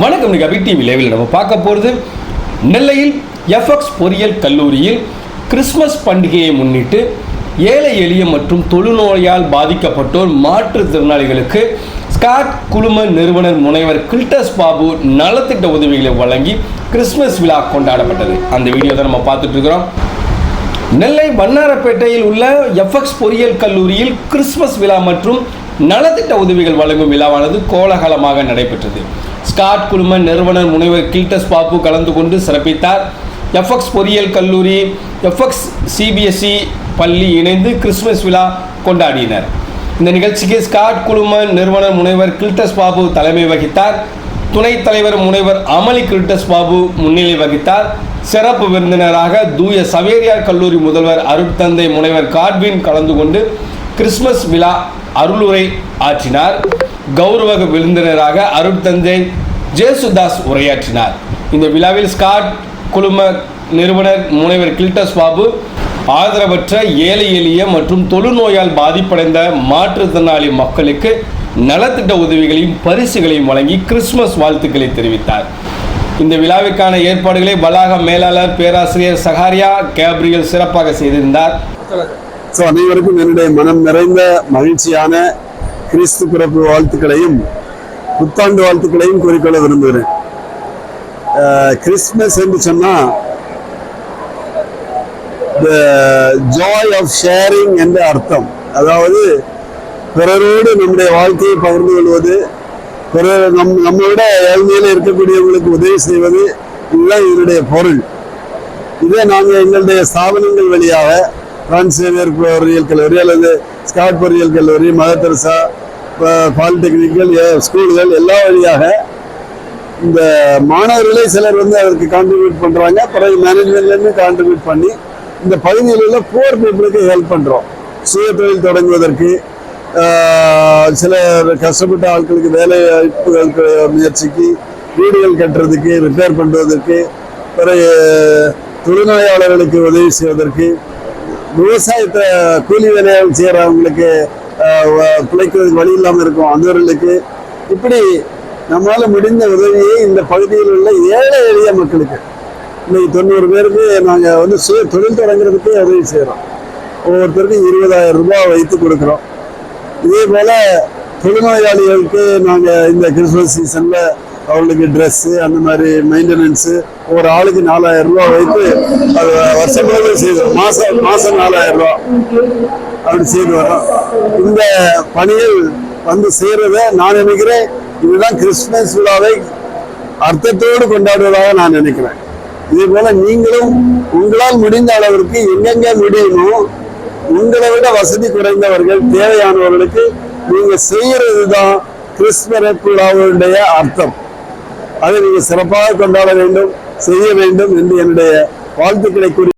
வணக்கம் இன்னைக்கு அபி டிவி லைவில் நம்ம பார்க்க போகிறது நெல்லையில் எஃப்எக்ஸ் பொறியியல் கல்லூரியில் கிறிஸ்மஸ் பண்டிகையை முன்னிட்டு ஏழை எளிய மற்றும் தொழுநோயால் பாதிக்கப்பட்டோர் மாற்றுத்திறனாளிகளுக்கு ஸ்காட் குழும நிறுவனர் முனைவர் கில்டஸ் பாபு நலத்திட்ட உதவிகளை வழங்கி கிறிஸ்மஸ் விழா கொண்டாடப்பட்டது. அந்த வீடியோ தான் நம்ம பார்த்துட்டு இருக்கிறோம். நெல்லை வண்ணாரப்பேட்டையில் உள்ள எஃப்எக்ஸ் பொறியியல் கல்லூரியில் கிறிஸ்மஸ் விழா மற்றும் நலத்திட்ட உதவிகள் வழங்கும் விழாவானது கோலாகலமாக நடைபெற்றது. ஸ்காட் குழும நிறுவனர் முனைவர் கில்டஸ் பாபு கலந்து கொண்டு சிறப்பித்தார். எஃப்எக்ஸ் பொறியியல் கல்லூரி எஃப்எக்ஸ் சிபிஎஸ்இ பள்ளி இணைந்து கிறிஸ்துமஸ் விழா கொண்டாடினர். இந்த நிகழ்ச்சிக்கு ஸ்காட் குழும நிறுவனர் முனைவர் கில்டஸ் பாபு தலைமை வகித்தார். துணைத் தலைவர் முனைவர் அமளி கில்டஸ் பாபு முன்னிலை வகித்தார். சிறப்பு விருந்தினராக தூய சவேரியார் கல்லூரி முதல்வர் அருட்தந்தை முனைவர் காட்வின் கலந்து கொண்டு கிறிஸ்மஸ் விழா அருளுரை ஆற்றினார். கௌரவ விருந்தினராக அருட்தந்தை ஜேசுதாஸ் உரையாற்றினார். இந்த விழாவில் ஸ்காட் குழும நிறுவனர் முனைவர் கில்டஸ் பாபு ஆதரவற்ற ஏழை எளிய மற்றும் தொழுநோயால் பாதிப்படைந்த மாற்றுத்திறனாளி மக்களுக்கு நலத்திட்ட உதவிகளையும் பரிசுகளையும் வழங்கி கிறிஸ்துமஸ் வாழ்த்துக்களை தெரிவித்தார். இந்த விழாவிற்கான ஏற்பாடுகளை வளாக மேலாளர் பேராசிரியர் சகாரியா கேப்ரியல் சிறப்பாக செய்திருந்தார். ஸோ அனைவருக்கும் என்னுடைய மனம் நிறைந்த மகிழ்ச்சியான கிறிஸ்து பிறப்பு வாழ்த்துக்களையும் புத்தாண்டு வாழ்த்துக்களையும் கூறிக்கொள்ள விரும்புகிறேன். அஹ், கிறிஸ்மஸ் என்று சொன்னா த ஜாய் ஆஃப் ஷேரிங் என்ற அர்த்தம். அதாவது பிறரோடு நம்முடைய வாழ்க்கையை பகிர்ந்து கொள்வது பிறர் நம் நம்மளோட ஏழ்மையில இருக்கக்கூடியவங்களுக்கு உதவி செய்வது இதுதான் இதனுடைய பொருள். இதை நாங்கள் எங்களுடைய ஸ்தாபனங்கள் வழியாக பிரான்சேவியர் பொறியியல் கல்லூரி அல்லது ஸ்காட் பொறியியல் கல்லூரி மதர் தெரசா பாலிடெக்னிக்கல் ஸ்கூல்கள் எல்லா வழியாக இந்த மாணவர்களே சிலர் வந்து அதற்கு கான்ட்ரிபியூட் பண்ணுறாங்க பிறகு மேனேஜ்மெண்ட்லேருந்து கான்ட்ரிபியூட் பண்ணி இந்த பகுதியில் உள்ள புவர் பீப்புளுக்கு ஹெல்ப் பண்ணுறோம் சுய தொழில் தொடங்குவதற்கு சில கஷ்டப்பட்ட ஆட்களுக்கு வேலை வாய்ப்புகளுக்கு முயற்சிக்கு வீடுகள் கட்டுறதுக்கு ரிப்பேர் பண்ணுவதற்கு பிறகு தொழுநோயாளர்களுக்கு உதவி செய்வதற்கு விவசாயத்தை கூலி வேலைகள் செய்கிறவங்களுக்கு பிழைக்கிறதுக்கு வழி இல்லாமல் இருக்கும். அந்தவர்களுக்கு இப்படி நம்மளால் முடிந்த உதவியை இந்த பகுதியில் உள்ள ஏழை எளிய மக்களுக்கு இன்னைக்கு தொண்ணூறு பேருக்கு நாங்கள் வந்து சுய தொழில் தொடங்குறதுக்கு உதவி செய்கிறோம் ஒவ்வொருத்தருக்கும் இருபதாயிரம் ரூபாய் வைத்து கொடுக்குறோம். இதே போல் தொழுநோயாளிகளுக்கு நாங்கள் இந்த கிறிஸ்மஸ் சீசனில் அவளுக்கு ட்ரெஸ்ஸு அந்த மாதிரி மெயின்டெனன்ஸு ஒரு ஆளுக்கு நாலாயிரம் ரூபா வைத்து அது வருஷம் முழுவதும் செய்தோம் மாதம் மாதம் நாலாயிரம் ரூபா அப்படி செய்து வரோம் இந்த பணியில் வந்து செய்கிறத நான் நினைக்கிறேன். இதுதான் கிறிஸ்மஸ் விழாவை அர்த்தத்தோடு கொண்டாடுவதாக நான் நினைக்கிறேன். இதே போல நீங்களும் உங்களால் முடிந்த அளவிற்கு எங்கெங்க முடியுமோ உங்களை விட வசதி குறைந்தவர்கள் தேவையானவர்களுக்கு நீங்க செய்யறது தான் கிறிஸ்மஸ் விழாவுடைய அர்த்தம். அதை நீங்கள் சிறப்பாக கொண்டாட வேண்டும் செய்ய வேண்டும் என்று என்னுடைய வாழ்த்துக்களை கூறி